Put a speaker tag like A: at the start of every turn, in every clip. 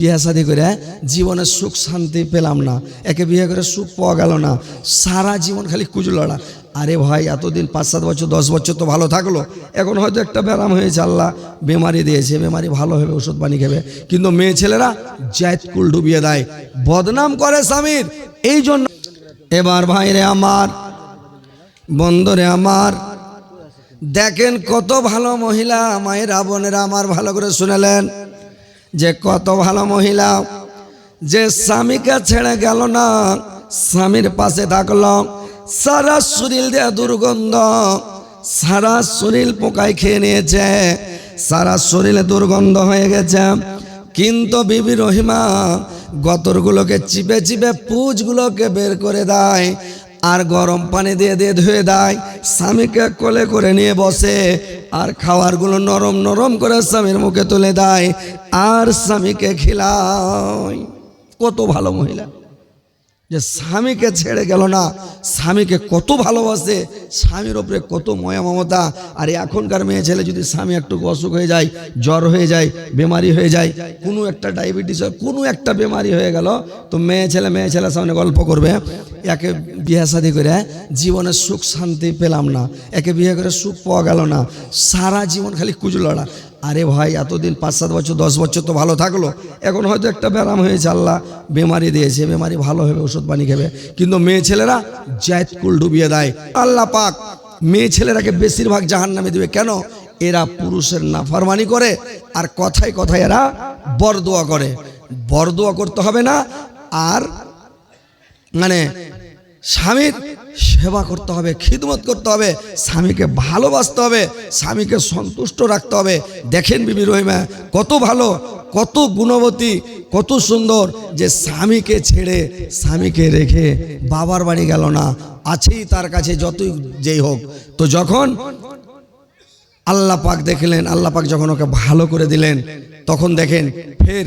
A: বিয়ে শাদি করে জীবনে সুখ শান্তি পেলাম না। একে বিয়ে করে সুখ পাওয়া গেল না। সারা জীবন খালি কুজলড়া আরে ভাই, এতদিন পাঁচ, সাত বছর, দশ বছর তো ভালো থাকল। এখন হয়তো একটা ব্যারাম হয়েছে, আল্লাহ বেমারি দিয়েছে। বেমারি ভালো হবে, ওষুধ পানি খাবে। কিন্তু মেয়ে ছেলেরা জায়তকুল ডুবিয়ে দেয়। বদনাম করে স্বামীর। এই জন্য এবার ভাইরে আমার বন্ধরে আমার, দেখেন কত ভালো মহিলা। মায়েরা, বোনেরা আমার ভালো করে শুনেলেন। যে কত ভালো মহিলা, যে স্বামীকে ছেড়ে গেল না, স্বামীর পাশে থাকল। সারা শরীর দেয়া দুর্গন্ধ, সারা শরীর পোকায় খেয়ে নিয়েছে, সারা শরীরে দুর্গন্ধ হয়ে গেছে। কিন্তু বিবি রহিমা গতরগুলোকে চিপে চিপে পুজগুলোকে বের করে দেয়। আর গরম পানি দিয়ে দিয়ে ধুয়ে দেয়। স্বামীকে কোলে করে নিয়ে বসে। আর খাওয়ারগুলো নরম নরম করে স্বামীর মুখে তুলে দেয়। আর স্বামীকে খিলায়। কত ভালো মহিলা। যে স্বামীকে ছেড়ে গেল না, স্বামীকে কত ভালোবাসে, স্বামীর ওপরে কত ময়া মমতা। আর এখনকার মেয়ে ছেলে যদি স্বামী একটু অসুখ হয়ে যায়, জ্বর হয়ে যায়, বেমারি হয়ে যায়, কোনো একটা ডায়াবেটিস হয়, কোনো একটা বেমারি হয়ে গেল, তো মেয়ে ছেলে মেয়ে ছেলের সামনে গল্প করবে। একে বিয়ে শাদি করে জীবনে সুখ শান্তি পেলাম না, একে বিয়ে করে সুখ পাওয়া গেল না, সারা জীবন খালি কুজলড়া। আরে ভাই, এতদিন পাঁচ সাত বছর, দশ বছর তো ভালো থাকল। এখন হয়তো একটা ব্যারাম হয়েছে, আল্লাহ বেমারি দিয়েছে, বেমারি ভালো হবে, ওষুধ পানি খেবে। কিন্তু মেয়ে ছেলেরা জায়তকুল ডুবিয়ে দেয়। আল্লাহ পাক, মেয়ে ছেলেরাকে বেশিরভাগ জাহান নামে দিবে। কেন? এরা পুরুষের নাফারমানি করে, আর কথায় কথায় এরা বরদোয়া করে। বরদোয়া করতে হবে না, আর মানে স্বামীর সেবা করতে হবে, খিদমত করতে হবে, স্বামীকে ভালোবাসতে হবে, স্বামীকে সন্তুষ্ট রাখতে হবে। দেখেন বিবি রহিমা, কত ভালো, কত গুণবতী, কত সুন্দর যে স্বামীকে ছেড়ে স্বামীকে রেখে বাবার বাড়ি গেল না। আছেই তার কাছে যতই যেই হোক। তো যখন আল্লাহ পাক দেখলেন, আল্লাহ পাক যখন ওকে ভালো করে দিলেন, তখন দেখেন ফের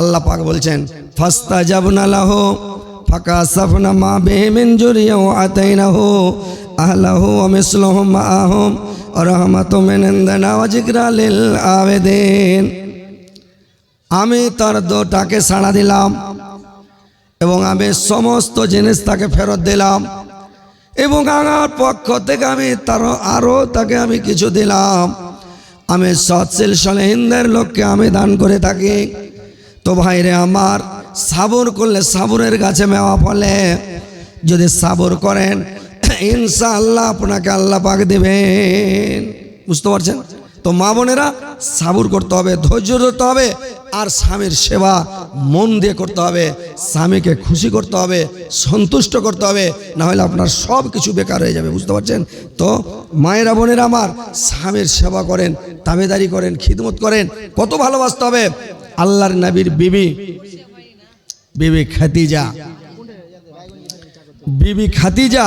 A: আল্লাহ পাক বলছেন ফাস্তা যাবনা লাহ ফাঁকা মা আমি তার দোটাকে সাড়া দিলাম এবং আমি সমস্ত জিনিস তাকে ফেরত দিলাম এবং আমার পক্ষ থেকে আমি তার আরও তাকে আমি কিছু দিলাম। আমি সৎশীল সলেহিনদের লোককে আমি দান করে থাকি। তো ভাইরে আমার সাবর করলে সাবরের গাছে মেওয়া ফলে। যদি সাবর করেন, ইনশাআল্লাহ আপনাকে আল্লাহ পাক দেবেন। বুঝতে পারছেন? তো মা বোনেরা, সাবুর করতে হবে, ধৈর্য ধরতে হবে, আর স্বামীর সেবা মন দিয়ে করতে হবে, স্বামীকে খুশি করতে হবে, সন্তুষ্ট করতে হবে না হলে আপনার সব কিছু বেকার হয়ে যাবে, বুঝতে পারছেন? তো মায়েরা বোনেরা আমার, স্বামীর সেবা করেন তাবেদারি করেন, খিদমত করেন, কত ভালোবাসতে হবে। আল্লাহর নবীর বিবি বিবি খাতিজা বিবি খাতিজা